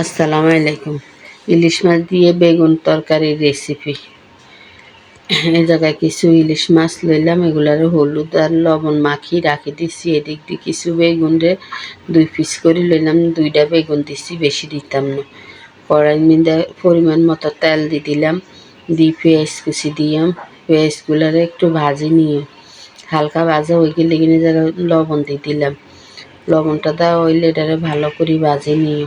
আসসালামু আলাইকুম। ইলিশ মাছ দিয়ে বেগুন তরকারির রেসিপি এ জায়গায় কিছু ইলিশ মাছ লইলাম, এগুলার হলুদ আর লবণ মাখি রাখি দিছি। এদিক দিয়ে কিছু বেগুনরে দুই পিস করে লইলাম, দুইটা বেগুন দিছি, বেশি দিতাম না। কড়াই মিন্দা পরিমাণ মতো তেল দিয়ে দিলাম, দিয়ে পেঁয়াজ কুচি দিয়াম পেঁয়াজগুলারে একটু ভাজি নিয়ে হালকা ভাজা হয়ে গেলে কিনে জায়গায় লবণ দিয়ে দিলাম, লবণটা দেওয়া হইলে এটারে ভালো করে ভাজি নিয়ে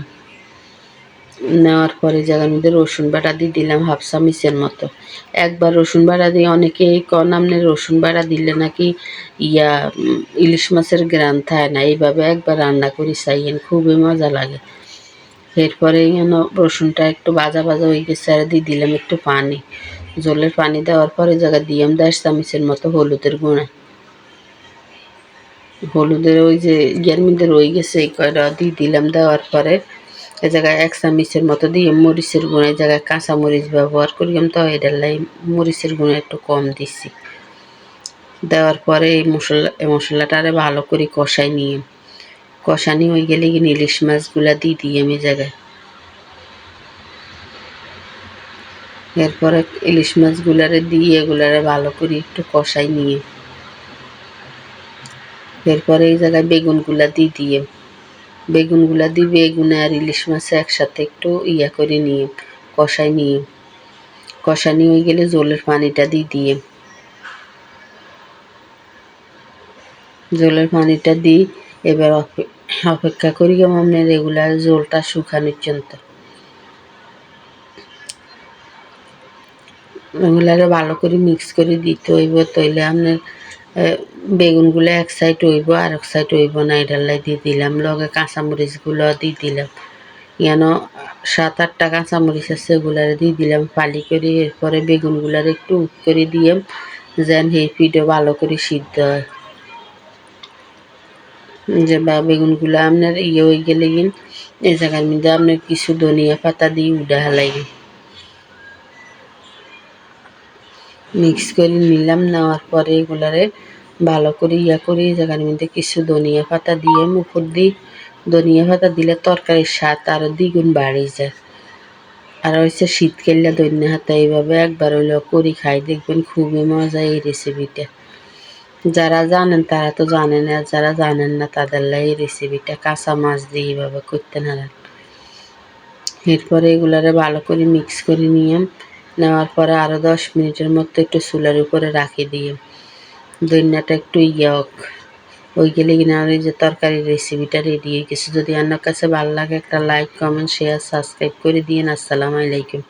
নেওয়ার পরে জায়গার মধ্যে রসুন বাটা দিয়ে দিলাম হাফ চামিচের মতো। একবার রসুন বাটা দিয়ে অনেকে কন আমনে রসুন বাটা দিলে নাকি ইয়া ইলিশ মাছের গ্রান থাকে না। এইভাবে একবার রান্না করি চাইয়েন, খুবই মজা লাগে। এরপরে যেন রসুনটা একটু বাজা বাজা হয়ে গেছে আর দিয়ে দিলাম একটু পানি। জলের পানি দেওয়ার পরে জায়গা দিলাম দেড় চামিচের মতো হলুদের গুঁড়া। হলুদের ওই যে ইয়ার মধ্যে রয়ে গেছে, এই কয়টা দিয়ে দিলাম দেওয়ার পরে এ জায়গায় এক চামিচের মতো দিয়ে মরিচের গুঁড়ো, এই জায়গায় কাঁচা মরিচ ব্যবহার করিলাম তো এটার লাই মরিচের গুঁড়ো একটু কম দিছি। দেওয়ার পরে এই মশলা মশলাটা আরে ভালো করে কষাই নিয়ে। কষানি হয়ে গেলে কি ইলিশ মাছগুলা দিয়ে দিই আমি জায়গায়। এরপরে ইলিশ মাছগুলারে দিয়ে এগুলারে ভালো করে একটু কষাই নিয়ে। এরপরে এই জায়গায় বেগুনগুলা দিয়ে দিয়ে বেগুনগুলা দিয়ে বেগুন আর ইলিশ মাছ একসাথে একটু ইয়া করে নিয়ে কষাই নিয়ে। কষানি হয়ে গেলে জলের পানিটা দিয়ে দিয়ে। জলের পানিটা দিই এবার অপেক্ষা করি আপনার রেগুলার জলটা শুকানোর জন্য। এগুলারে ভালো করে মিক্স করে দিতে হইব তৈলে আপনার বেগুনগুলো এক সাইড হইব, আর এক সাইড হইব না এটার লাই দিয়ে দিলাম। লগে কাঁচামরিচগুলো দিয়ে দিলাম। কেন, সাত, আটটা কাঁচামরিচ আছে, ওগুলারে দিয়ে দিলাম পালি করে এরপরে বেগুনগুলার একটু উপ করে দিয়ে যেন সেই পিঠে ভালো করে সিদ্ধ হয়। যে বা, বেগুনগুলো আপনার ইয়ে হয়ে গেলে গিন এই জায়গার মধ্যে আপনার কিছু ধনিয়া পাতা দিয়ে উডা হালাই মিক্স করে নিলাম, নেওয়ার পরে এগুলারে ভালো করে ইয়া করে জায়গার মধ্যে কিছু ধনিয়া পাতা দিয়ে মুখর দিই ধনিয়া পাতা দিলে তরকারির স্বাদ আরও দ্বিগুণ বাড়ি যায়। আর হচ্ছে শীতকালে ধনিয়া হাতা এইভাবে একবার হইলেও করি খাই, দেখবেন খুবই মজা এই রেসিপিটা যারা জানেন তারা তো জানেন, আর যারা জানেন না তাদের এই রেসিপিটা কাঁচা মাছ দিয়ে এইভাবে করতে নারান এরপরে এগুলারে ভালো করে মিক্স করে নিয়ে নেওয়ার পরে আরও দশ মিনিটের মতো একটু চুলার উপরে রাখি দিয়ে দইনাটা একটু ইয়ক। ওই গেলে কিনা ওই যে তরকারির রেসিপিটা রেডি হয়ে গেছে। যদি আপনার কাছে ভালো লাগে একটা লাইক কমেন্ট শেয়ার সাবস্ক্রাইব করে দিন আসসালামু আলাইকুম।